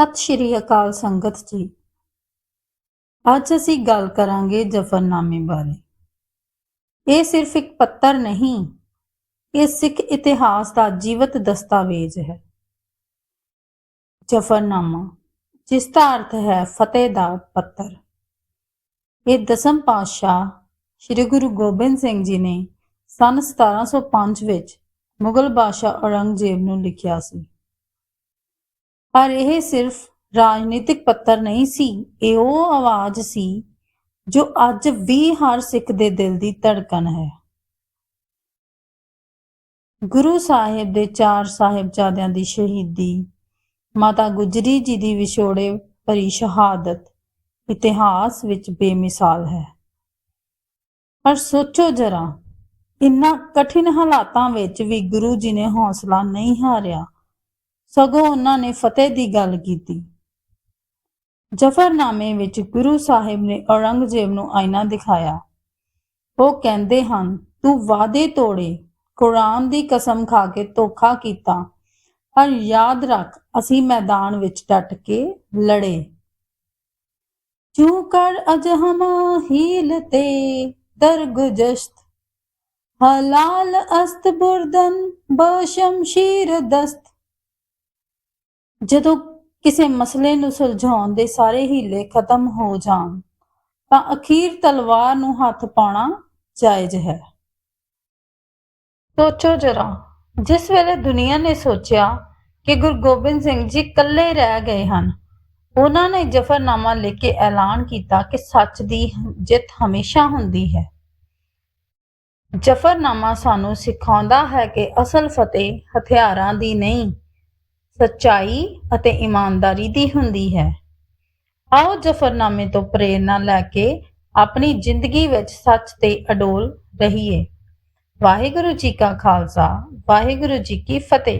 ਸਤਿ ਸ਼੍ਰੀ ਅਕਾਲ ਸੰਗਤ ਜੀ। ਅੱਜ ਅਸੀਂ ਗੱਲ ਕਰਾਂਗੇ ਜਫਰਨਾਮੇ ਬਾਰੇ। ਇਹ ਸਿਰਫ ਇੱਕ ਪੱਤਰ ਨਹੀਂ, ਇਹ ਸਿੱਖ ਇਤਿਹਾਸ ਦਾ ਜੀਵਤ ਦਸਤਾਵੇਜ਼ ਹੈ। ਜਫਰਨਾਮਾ, ਜਿਸ ਦਾ ਅਰਥ ਹੈ ਫਤਿਹ ਦਾ ਪੱਤਰ। ਇਹ ਦਸਮ ਪਾਤਸ਼ਾਹ ਸ੍ਰੀ ਗੁਰੂ ਗੋਬਿੰਦ ਸਿੰਘ ਜੀ ਨੇ ਸਨ 1705 ਵਿੱਚ ਮੁਗਲ ਬਾਦਸ਼ਾਹ ਔਰੰਗਜ਼ੇਬ ਨੂੰ ਲਿਖਿਆ ਸੀ। ਪਰ ਇਹ ਸਿਰਫ ਰਾਜਨੀਤਿਕ ਪੱਤਰ ਨਹੀਂ ਸੀ, ਇਹ ਉਹ ਆਵਾਜ਼ ਸੀ ਜੋ ਅੱਜ ਵੀ ਹਰ ਸਿੱਖ ਦੇ ਦਿਲ ਦੀ ਧੜਕਣ ਹੈ। ਗੁਰੂ ਸਾਹਿਬ ਦੇ ਚਾਰ ਸਾਹਿਬਜ਼ਾਦਿਆਂ ਦੀ ਸ਼ਹੀਦੀ, ਮਾਤਾ ਗੁਜਰੀ ਜੀ ਦੀ ਵਿਛੋੜੇ ਭਰੀ ਸ਼ਹਾਦਤ ਇਤਿਹਾਸ ਵਿੱਚ ਬੇਮਿਸਾਲ ਹੈ। ਪਰ ਸੋਚੋ ਜਰਾ ਇੰਨਾ ਕਠਿਨ ਹਾਲਾਤਾਂ ਵਿੱਚ ਵੀ ਗੁਰੂ ਜੀ ਨੇ ਹੌਸਲਾ ਨਹੀਂ ਹਾਰਿਆ। ਸਗੋਂ ਉਹਨਾਂ ਨੇ ਫਤਿਹ ਦੀ ਗੱਲ ਕੀਤੀ। ਜਫਰਨਾਮੇ ਵਿੱਚ ਗੁਰੂ ਸਾਹਿਬ ਨੇ ਔਰੰਗਜ਼ੇਬ ਨੂੰ ਆਇਨਾ ਦਿਖਾਇਆ। ਉਹ ਕਹਿੰਦੇ ਹਨ, ਤੂੰ ਵਾਅਦੇ ਤੋੜੇ, ਕੁਰਾਨ ਦੀ ਕਸਮ ਖਾ ਕੇ ਧੋਖਾ ਕੀਤਾ। ਪਰ ਯਾਦ ਰੱਖ, ਅਸੀਂ ਮੈਦਾਨ ਵਿੱਚ ਡਟ ਕੇ ਲੜੇ। ਚੂ ਕਰ ਅਜ ਹਮ ਹੀਲਤੇ ਦਰਗੁਜਸ਼ਤ। ਹਲਾਲ ਅਸਤ ਬੁਰਦਨ ਬਸ਼ਮਸ਼ੀਰ ਦਸਤ। ਜਦੋਂ ਕਿਸੇ ਮਸਲੇ ਨੂੰ ਸੁਲਝਾਉਣ ਦੇ ਸਾਰੇ ਹੀਲੇ ਖਤਮ ਹੋ ਜਾਣ, ਤਾਂ ਅਖੀਰ ਤਲਵਾਰ ਨੂੰ ਹੱਥ ਪਾਉਣਾ ਜਾਇਜ਼ ਹੈ। ਸੋਚੋ ਜਰਾ, ਜਿਸ ਵੇਲੇ ਦੁਨੀਆ ਨੇ ਸੋਚਿਆ ਕਿ ਗੁਰੂ ਗੋਬਿੰਦ ਸਿੰਘ ਜੀ ਇਕੱਲੇ ਰਹਿ ਗਏ ਹਨ, ਉਹਨਾਂ ਨੇ ਜਫਰਨਾਮਾ ਲਿਖ ਕੇ ਐਲਾਨ ਕੀਤਾ ਕਿ ਸੱਚ ਦੀ ਜਿੱਤ ਹਮੇਸ਼ਾ ਹੁੰਦੀ ਹੈ। ਜਫਰਨਾਮਾ ਸਾਨੂੰ ਸਿਖਾਉਂਦਾ ਹੈ ਕਿ ਅਸਲ ਫਤਿਹ ਹਥਿਆਰਾਂ ਦੀ ਨਹੀਂ ਸੱਚਾਈ ਅਤੇ ਇਮਾਨਦਾਰੀ ਦੀ ਹੁੰਦੀ ਹੈ। ਆਓ ਜਫਰਨਾਮੇ ਤੋਂ ਪ੍ਰੇਰਣਾ ਲੈ ਕੇ ਆਪਣੀ ਜ਼ਿੰਦਗੀ ਵਿੱਚ ਸੱਚ ਤੇ ਅਡੋਲ ਰਹੀਏ। ਵਾਹਿਗੁਰੂ ਜੀ ਕਾ ਖਾਲਸਾ, ਵਾਹਿਗੁਰੂ ਜੀ ਕੀ ਫਤਿਹ।